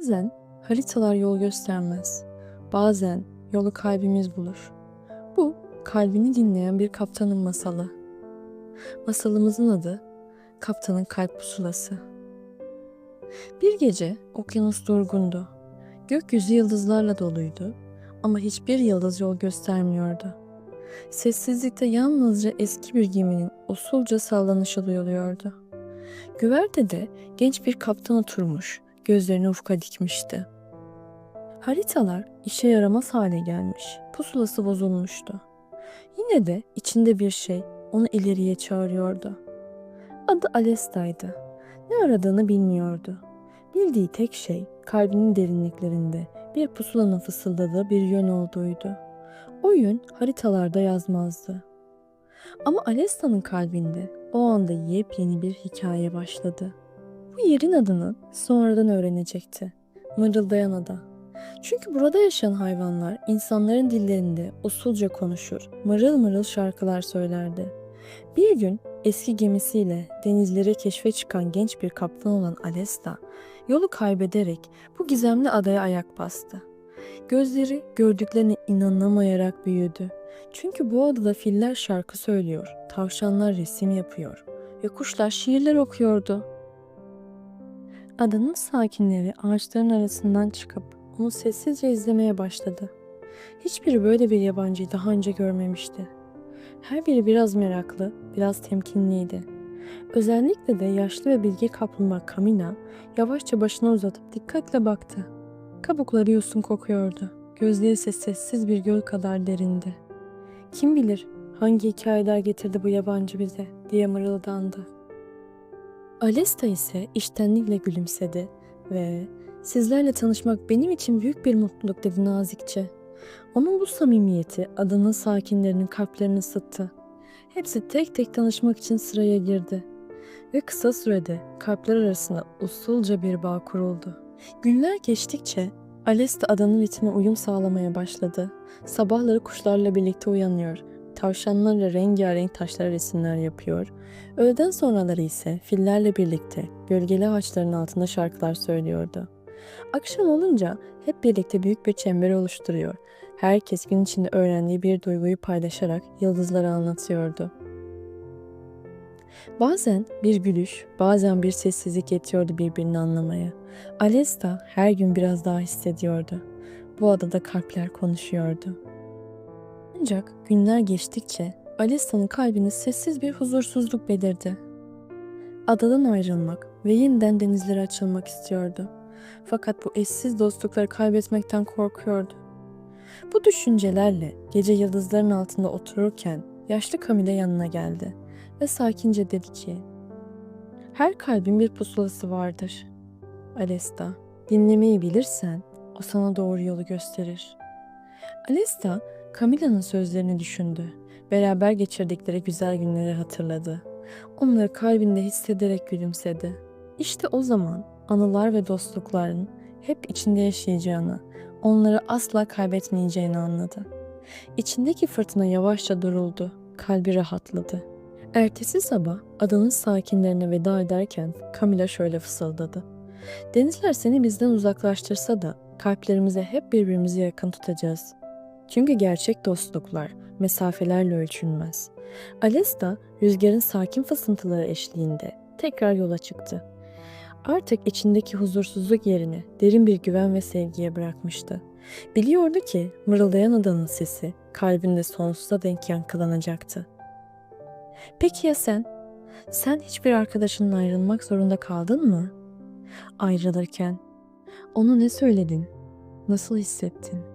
Bazen haritalar yol göstermez. Bazen yolu kalbimiz bulur. Bu kalbini dinleyen bir kaptanın masalı. Masalımızın adı Kaptanın Kalp Pusulası. Bir gece okyanus durgundu. Gökyüzü yıldızlarla doluydu ama hiçbir yıldız yol göstermiyordu. Sessizlikte yalnızca eski bir geminin usulca sallanışı duyuluyordu. Güvertede genç bir kaptan oturmuş, gözlerini ufka dikmişti. Haritalar işe yaramaz hale gelmiş, pusulası bozulmuştu. Yine de içinde bir şey onu ileriye çağırıyordu. Adı Alesta'ydı. Ne aradığını bilmiyordu. Bildiği tek şey kalbinin derinliklerinde bir pusulanın fısıldadığı bir yön olduğuydu. O yön haritalarda yazmazdı. Ama Alesta'nın kalbinde o anda yepyeni bir hikaye başladı. Bu yerin adını sonradan öğrenecekti. Mırıldayan ada. Çünkü burada yaşayan hayvanlar insanların dillerinde usulca konuşur, mırıl mırıl şarkılar söylerdi. Bir gün eski gemisiyle denizleri keşfe çıkan genç bir kaptan olan Alesta, yolu kaybederek bu gizemli adaya ayak bastı. Gözleri gördüklerine inanamayarak büyüdü. Çünkü bu adada filler şarkı söylüyor, tavşanlar resim yapıyor ve kuşlar şiirler okuyordu. Adanın sakinleri ağaçların arasından çıkıp onu sessizce izlemeye başladı. Hiçbiri böyle bir yabancıyı daha önce görmemişti. Her biri biraz meraklı, biraz temkinliydi. Özellikle de yaşlı ve bilge kaplumbağa Kamina yavaşça başını uzatıp dikkatle baktı. Kabukları yosun kokuyordu. Gözleri ise sessiz bir göl kadar derindi. Kim bilir hangi hikayeler getirdi bu yabancı bize diye mırıldandı. Alesta ise iştenlikle gülümsedi ve sizlerle tanışmak benim için büyük bir mutluluk dedi nazikçe. Onun bu samimiyeti adanın sakinlerinin kalplerini ısıttı. Hepsi tek tek tanışmak için sıraya girdi. Ve kısa sürede kalpler arasında usulca bir bağ kuruldu. Günler geçtikçe Alesta adanın ritmine uyum sağlamaya başladı. Sabahları kuşlarla birlikte uyanıyor. Tavşanlarla rengarenk taşlara resimler yapıyor. Öğleden sonraları ise fillerle birlikte gölgeli ağaçların altında şarkılar söylüyordu. Akşam olunca hep birlikte büyük bir çember oluşturuyor. Herkes gün içinde öğrendiği bir duyguyu paylaşarak yıldızlara anlatıyordu. Bazen bir gülüş, bazen bir sessizlik yetiyordu birbirini anlamaya. Alesta her gün biraz daha hissediyordu. Bu adada kalpler konuşuyordu. Ancak günler geçtikçe Alesta'nın kalbini sessiz bir huzursuzluk belirdi. Adadan ayrılmak ve yeniden denizlere açılmak istiyordu. Fakat bu eşsiz dostlukları kaybetmekten korkuyordu. Bu düşüncelerle gece yıldızların altında otururken yaşlı Camille yanına geldi ve sakince dedi ki Her kalbin bir pusulası vardır. Alesta, dinlemeyi bilirsen o sana doğru yolu gösterir. Alesta, Camilla'nın sözlerini düşündü. Beraber geçirdikleri güzel günleri hatırladı. Onları kalbinde hissederek gülümsedi. İşte o zaman anılar ve dostlukların hep içinde yaşayacağını, onları asla kaybetmeyeceğini anladı. İçindeki fırtına yavaşça duruldu, kalbi rahatladı. Ertesi sabah adanın sakinlerine veda ederken Camila şöyle fısıldadı. Denizler seni bizden uzaklaştırsa da kalplerimize hep birbirimizi yakın tutacağız. Çünkü gerçek dostluklar mesafelerle ölçülmez. Alesta rüzgarın sakin fısıltıları eşliğinde tekrar yola çıktı. Artık içindeki huzursuzluk yerini derin bir güven ve sevgiye bırakmıştı. Biliyordu ki mırıldayan adanın sesi kalbinde sonsuza denk yankılanacaktı. Peki ya sen? Sen hiçbir arkadaşınla ayrılmak zorunda kaldın mı? Ayrılırken onu ne söyledin? Nasıl hissettin?